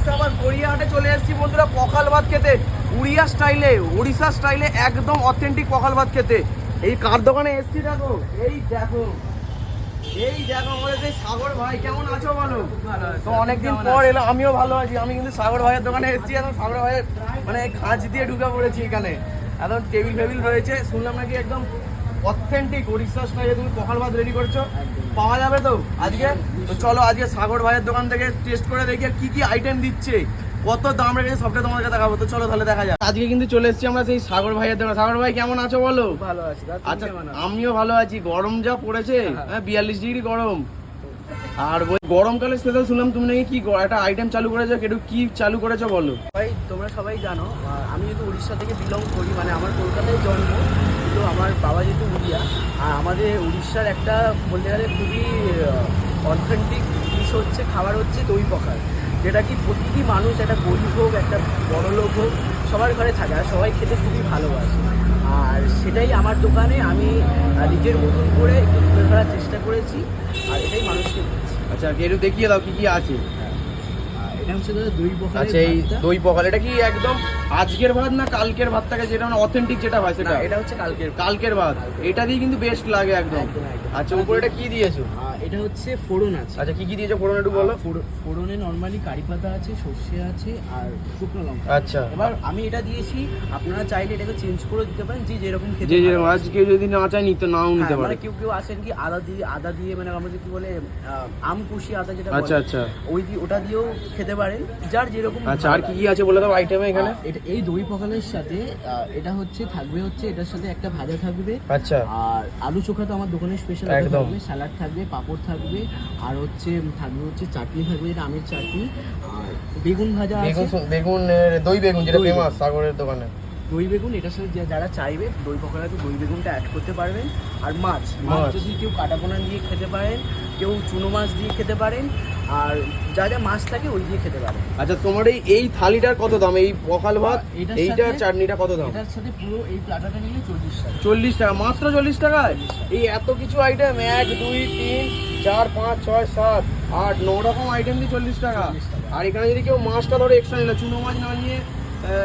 Guys আবার গড়িয়াহাটে চলে এসেছি বন্ধুরা পখাল ভাত খেতে। উড়িয়া স্টাইলে উড়িষ্যা স্টাইলে একদম অথেন্টিক পখাল ভাত খেতে। এই কার দোকানে এসছি দেখো? এই দেখো। এই দেখো আমাদের সেই সাগর ভাই কেমন আছো বলো? তো অনেকদিন পর এলো আমিও ভালো আছি। আমি কিন্তু সাগর ভাইয়ের দোকানে এসেছি এখন সাগর ভাইয়ের মানে খাঁজ দিয়ে ঢুকে পড়েছি এখানে। এখন টেবিল ফেবিল রয়েছে শুনলাম নাকি একদম অথেন্টিক উড়িষ্যা স্টাইলে তুমি পখাল ভাত রেডি করছ। পাওয়া যাবে তো? আজকে? তো চলো আজকে সাগর ভাইয়ের দোকান থেকে টেস্ট করে দেখি আর কি কি আইটেম দিচ্ছে। কত দাম রেখেছে সবটা তোমাদেরকে দেখাবো। তো চলো তাহলে দেখা যাক। আজকে কিন্তু চলে এসেছি আমরা সেই সাগর ভাইয়ের দোকান। সাগর ভাই কেমন আছো বলো? ভালো আছি আচ্ছা আমিও ভালো আছি। গরম যা পড়েছে হ্যাঁ বিয়াল্লিশ ডিগ্রি গরম। আর বল- গরমকালে স্পেশাল শুনলাম তুমি নাকি কি একটা আইটেম চালু করেছ একটু কি চালু করেছ বলো? ভাই তোমরা সবাই জানো আমি যেহেতু উড়িষ্যা থেকে বিলং করি মানে আমার কলকাতায় জন্ম কিন্তু আমার বাবা যেহেতু উড়িয়া, আর আমাদের উড়িষ্যার একটা বলতে গেলে খুবই অথেন্টিক জিনিস হচ্ছে, খাবার হচ্ছে দই পখাল যেটা কি প্রতিটি মানুষ, একটা গরিব হোক, একটা বড় লোক হোক, সবার ঘরে থাকে আর সবাই খেতে খুবই ভালোবাসে। আর সেটাই আমার দোকানে আমি নিজের মতন করে একটু তুলে ধরার চেষ্টা করেছি, আর এটাই মানুষকে আচ্ছা একটু দেখিয়ে দাও কী কী আছে আর এটা হচ্ছে দাদা দই পখাল আচ্ছা এই দই পকাল এটা কি একদম আজকের ভাত না কালকের ভাতটাকে যেটা মানে অথেন্টিক যেটা হয় সেটা? এটা হচ্ছে কালকের কালকের ভাত। এটা দিয়ে কিন্তু বেস্ট লাগে একদম। আচ্ছা উপরে এটা কি দিয়েছ? এটা হচ্ছে ফোড়ন আছে। আচ্ছা কি কি দিয়েছ ফোড়ন একটু বলো? ফোড়নে নর্মালি কারি পাতা আছে সর্ষে আছে আর শুকনো লঙ্কা। আচ্ছা। এবার আমি এটা দিয়েছি আপনারা চাইলে এটাকে চেঞ্জ করে দিতে পারেন যে যেরকম খেতে যে আজকে যদি না চাই নিতে নাও নিতে হ্যাঁ, পারে। মানে কেউ কেউ আসেন কি আদা দিয়ে আদা দিয়ে মানে আমাদের কি বলে আম কুশি আদা যেটা আচ্ছা আচ্ছা। ওই দিয়ে ওটা দিয়েও খেতে পারেন। যার যেরকম আচ্ছা আর কি কি আছে বলে দাও আইটেমে এখানে? এটা এই দই পখালের সাথে এটা হচ্ছে থাকবে হচ্ছে এটার সাথে একটা ভাজা থাকবে। আচ্ছা। আর আলু চোখা তো আমার দোকানের স্পেশাল একদম। থাকবে স্যালাড থাকবে পাঁপড় থাকবে আর হচ্ছে থাকবে হচ্ছে চাটনি থাকবে এটা আমের চাটনি আর বেগুন ভাজা বেগুন বেগুন দই বেগুন যেটা ফেমাস সাগরের দোকানে। দই বেগুন এটার সাথে যারা চাইবে দই পকোড়াতে দই বেগুনটা অ্যাড করতে পারবেন। আর মাছ মাছ। যদি কেউ কাটাপোনা দিয়ে খেতে পারেন কেউ চুনো মাছ দিয়ে খেতে পারেন আর যা যা মাছ থাকে ওই দিয়ে খেতে পারেন। আচ্ছা তোমার এই এই থালিটার কত দাম? এই পখাল ভাত এইটার চাটনিটা কত দাম? এটার সাথে পুরো এই প্লাটাটা নিলে চল্লিশ টাকা। চল্লিশ টাকা মাত্র চল্লিশ টাকায়? এই এত কিছু আইটেম এক দুই তিন চার পাঁচ ছয় সাত আট ন রকম আইটেম দিয়ে চল্লিশ টাকা। 40 টাকা। আর এখানে যদি কেউ মাছটা ধরো এক্সট্রা নিল চুনো মাছ না নিয়ে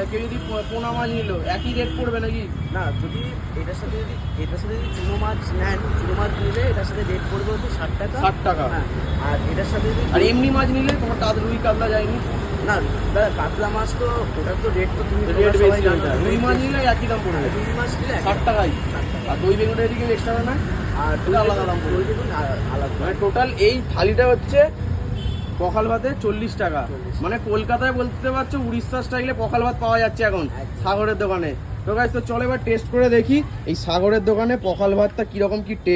কেউ যদি পোনা মাছ নিল একই রেট পড়বে নাকি? না যদি এটার সাথে যদি এটার সাথে যদি চুনো মাছ নেন চুনো মাছ নিলে এটার সাথে রেট পড়বে হচ্ছে ষাট টাকা। 60 টাকা। হ্যাঁ আর এটার সাথে যদি আর এমনি মাছ নিলে তোমার তাদের রুই কাতলা যায়নি? না দাদা কাতলা মাছ তো ওটার তো রেট তো তুমি রেট বেশি রুই মাছ নিলে একই দাম পড়বে। রুই মাছ নিলে ষাট টাকাই। আর দই বেগুনটা এদিকে এক্সট্রা না? আর আলাদা দাম পড়বে। আলাদা। মানে টোটাল এই থালিটা হচ্ছে পখাল ভাতে চল্লিশ টাকা। মানে কলকাতায় বলতে পারছ উড়িষ্যা স্টাইলে পখাল ভাত পাওয়া যাচ্ছে এখন সাগরের দোকানে। তো গাছ তো চলো এবার টেস্ট করে দেখি এই সাগরের দোকানে পখাল ভাতটা কীরকম কী টেস্ট